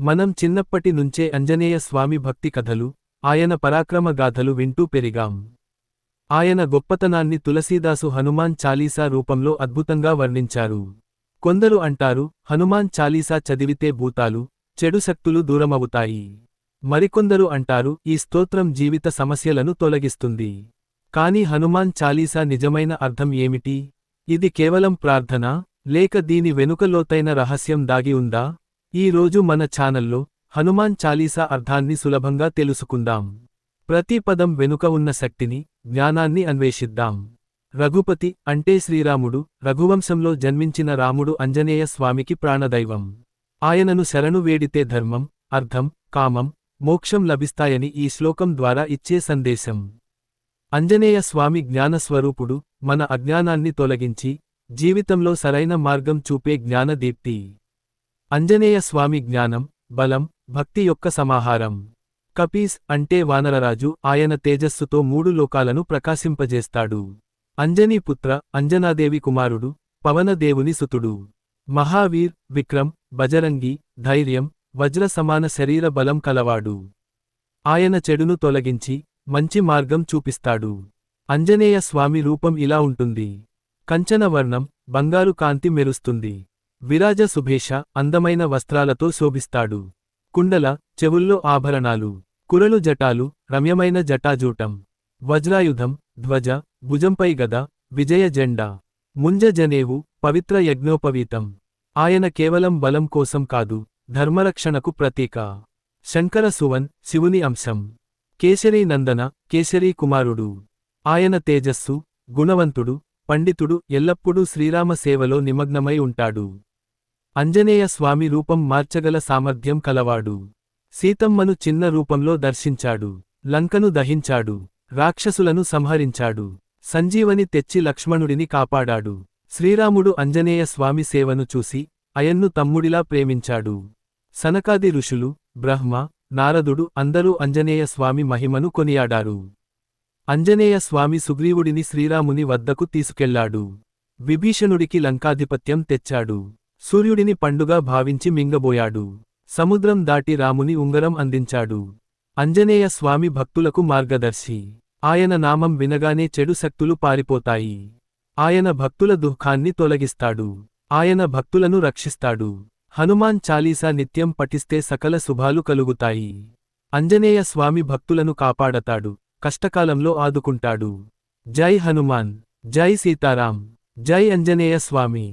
మనం చిన్నప్పటి నుంచే అంజనేయ స్వామి భక్తి కథలు ఆయన పరాక్రమ గాథలు వింటూ పెరిగాం. ఆయన గొప్పతనాన్ని తులసీదాసు హనుమాన్ చాలీసా రూపంలో అద్భుతంగా వర్ణించారు. కొందరు అంటారు హనుమాన్ చాలీసా చదివితే భూతాలు చెడు శక్తులు దూరమవుతాయి. మరికొందరు అంటారు ఈ స్తోత్రం జీవిత సమస్యలను తొలగిస్తుంది. కాని హనుమాన్ చాలీసా నిజమైన అర్థం ఏమిటి? ఇది కేవలం ప్రార్థన లేక దీని వెనుక లోతైన రహస్యం దాగి ఉందా? ఈ రోజు మన ఛానల్లో హనుమాన్ చాలీసా అర్థాన్ని సులభంగా తెలుసుకుందాం. ప్రతి పదం వెనుక ఉన్న శక్తిని జ్ఞానాన్ని అన్వేషిద్దాం. రఘుపతి అంటే శ్రీరాముడు రఘువంశంలో జన్మించిన రాముడు అంజనేయ స్వామికి ప్రాణదైవం. ఆయనను శరణు వేడితే ధర్మం అర్థం కామం మోక్షం లభిస్తాయని ఈ శ్లోకం ద్వారా ఇచ్చే సందేశం. అంజనేయ స్వామి జ్ఞానస్వరూపుడు మన అజ్ఞానాన్ని తొలగించి జీవితంలో సరైన మార్గం చూపే జ్ఞానదీప్తి. అంజనేయ స్వామి జ్ఞానం బలం భక్తి యొక్క సమాహారం. కపీస్ అంటే వానరరాజు ఆయన తేజస్సుతో మూడు లోకాలను ప్రకాశింపజేస్తాడు. అంజనీపుత్ర అంజనాదేవి కుమారుడు పవనదేవుని సుతుడు. మహావీర్ విక్రమ్ బజరంగి ధైర్యం వజ్ర సమాన శరీర బలం కలవాడు. ఆయన చెడును తొలగించి మంచి మార్గం చూపిస్తాడు. అంజనేయ స్వామి రూపం ఇలా ఉంటుంది. కంచన వర్ణం బంగారు కాంతి మెరుస్తుంది. విరాజ సుభేష అందమైన వస్త్రాలతో శోభిస్తాడు. కుండల చెవుల్లో ఆభరణాలు కురలు జటాలు రమ్యమైన జటాజూటం. వజ్రాయుధం ధ్వజ భుజంపై గద విజయ జెండా. ముంజ జనేవు పవిత్ర యజ్ఞోపవీతం. ఆయన కేవలం బలం కోసం కాదు ధర్మరక్షణకు ప్రతీక. శంకర సువన్ శివుని అంశం. కేసరీ నందన కేసరీ కుమారుడు. ఆయన తేజస్సు గుణవంతుడు పండితుడు ఎల్లప్పుడూ శ్రీరామ సేవలో నిమగ్నమై ఉంటాడు. అంజనేయ స్వామి రూపం మార్చగల సామర్థ్యం కలవాడు. సీతమ్మను చిన్న రూపంలో దర్శించాడు. లంకను దహించాడు. రాక్షసులను సంహరించాడు. సంజీవని తెచ్చి లక్ష్మణుడిని కాపాడాడు. శ్రీరాముడు అంజనేయ స్వామి సేవను చూసి అయన్ను తమ్ముడిలా ప్రేమించాడు. సనకాది ఋషులు బ్రహ్మ నారదుడు అందరూ అంజనేయ స్వామి మహిమను కొనియాడారు. అంజనేయ స్వామి సుగ్రీవుడిని శ్రీరాముని వద్దకు తీసుకెళ్ళాడు. విభీషణుడికి లంకాధిపత్యం తెచ్చాడు. సూర్యుడిని పండుగ భావించి మింగబోయాడు. సముద్రం దాటి రాముని ఉంగరం అందించాడు. అంజనేయ స్వామి భక్తులకు మార్గదర్శి. ఆయన నామం వినగానే చెడు శక్తులు పారిపోతాయి. ఆయన భక్తుల దుఃఖాన్ని తొలగిస్తాడు. ఆయన భక్తులను రక్షిస్తాడు. హనుమాన్ చాలీసా నిత్యం పఠిస్తే సకల శుభాలు కలుగుతాయి. అంజనేయ స్వామి భక్తులను కాపాడతాడు. కష్టకాలంలో ఆదుకుంటాడు. జై హనుమాన్ జై సీతారాం జై అంజనేయ స్వామి.